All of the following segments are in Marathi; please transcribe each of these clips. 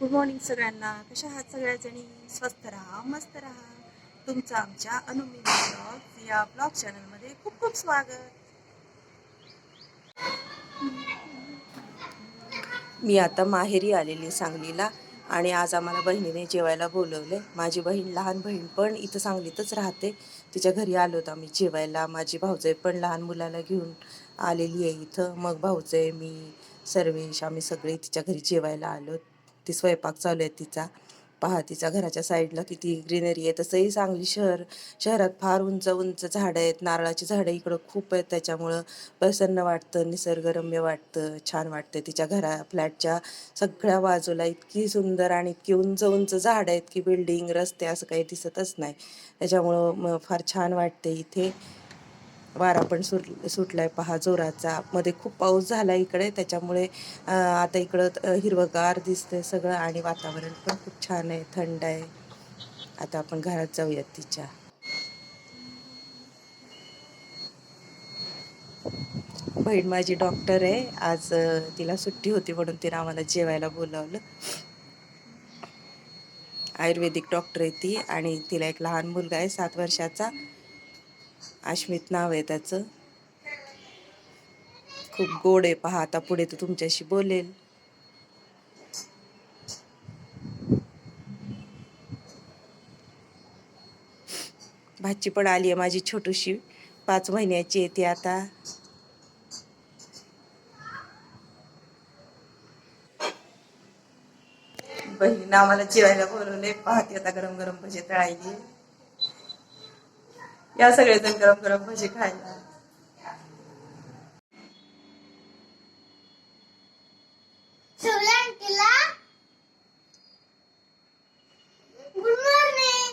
गुड मॉर्निंग सगळ्यांना. कशा आहात सगळ्याजणी? स्वस्त राहा मस्त राहा. तुमचं आमच्या अनुमिनी ब्लॉग या ब्लॉग चॅनलमध्ये खूप खूप स्वागत. मी आता माहेरी आलेली सांगलीला आणि आज आम्हाला बहिणीने जेवायला बोलवले माझी बहीण लहान बहीण पण इथं सांगलीतच राहते. तिच्या घरी आलो होतो आम्ही जेवायला. माझी भाऊजाई पण लहान मुलाला घेऊन आलेली आहे इथं. मग भाऊजाई मी सर्वेश आम्ही सगळे तिच्या घरी जेवायला आलो. ती स्वयंपाक चालू आहे तिचा. पहा तिच्या घराच्या साईडला किती ग्रीनरी आहे. तसंही सांगली शहर शहरात फार उंच उंच झाडं आहेत. नारळाची झाडं इकडं खूप आहेत. त्याच्यामुळं प्रसन्न वाटतं निसर्गरम्य वाटतं छान वाटतं. तिच्या घरा फ्लॅटच्या सगळ्या बाजूला इतकी सुंदर आणि इतकी उंच उंच झाडं आहेत की बिल्डिंग रस्ते असं काही दिसतच नाही. त्याच्यामुळं फार छान वाटते इथे. वारा पण सुट सुटलाय पहा जोराचा. मध्ये खूप पाऊस झाला इकडे त्याच्यामुळे आता इकडं हिरवगार हिरवंगार दिसतंय सगळं आणि वातावरण पण खूप छान आहे थंड आहे. आता आपण घरात जाऊयात तिच्या. बहीण माझी डॉक्टर आहे. आज तिला सुट्टी होती म्हणून तिने आम्हाला जेवायला बोलावलं. आयुर्वेदिक डॉक्टर आहे ती आणि तिला एक लहान मुलगा आहे सात वर्षाचा. आश्मित नाव आहे त्याचं. खूप गोड आहे. पहा आता पुढे तर तुमच्याशी बोलेल. भाची पण आली आहे माझी छोटीशी. पाच महिन्याची आहे ती आता. बहिणीनं आम्हाला जेवायला बोलवले पाहते आता गरम गरम भजे तळायली. या सगळेजण गरम गरम भजी खायला शिवलांटीला गुड मॉर्निंग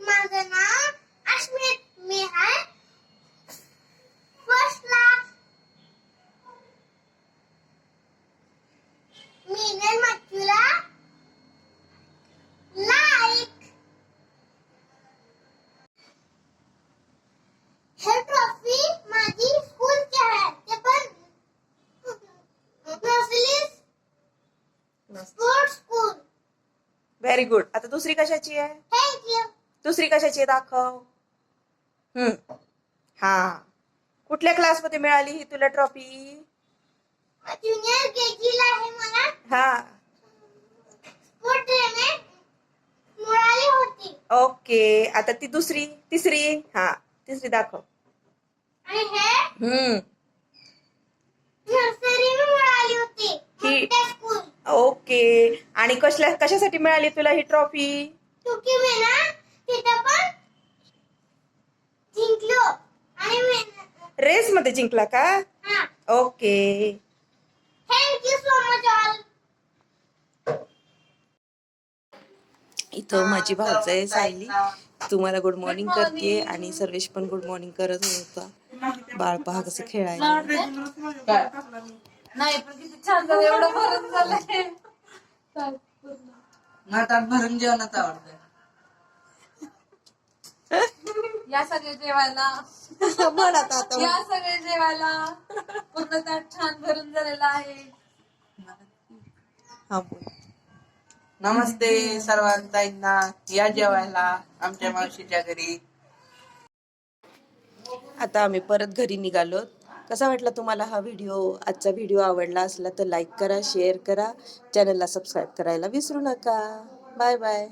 माझं नाव अश्मित मी आहे फर्स्ट क्लास मी ने मच्छूला लाईक हे ट्रॉफी माझी स्कूलची आहे ते पण nursery sports school very good आता दुसरी कशाची आहे? थँक यू दुसरी कशाची आहे? दाखव. हम्म. हा. कुठल्या क्लासमध्ये मिळाली ही तुला ट्रॉफी हा. ओके आता ती दुसरी तिसरी. हा. तिसरी दाखव. हे हम्म. नर्सरी मिळाली होती. ओके. आणि कसल्या कशासाठी मिळाली तुला ही ट्रॉफी? क्योंकि मी ना तिथं पण जिंकलो. आणि मी रेस मध्ये जिंकला का? हा. Okay. Thank you so much all इथं माझी भाऊज आहे सायली. तुम्हाला गुड मॉर्निंग करते आणि सर्वेश पण गुड मॉर्निंग करत होता. बाळ पहा कसं खेळायला. नाही पण किती छान झालं एवढं भरून झालंय. नाटात भरून जेवणात आवडतं या सगळे जेवायला. आता या सगळे जेवायला. पूर्ण ताट छान भरून झालेलं आहे. हा बोल. नमस्ते सर्वांना या जेवायला आमच्या मावशीच्या घरी. आता आम्ही परत घरी निघालो. कसा वाटला तुम्हाला हा व्हिडिओ आजचा व्हिडिओ आवडला असला तर लाईक करा शेअर करा. चॅनलला सबस्क्राईब करायला विसरू नका. Bye bye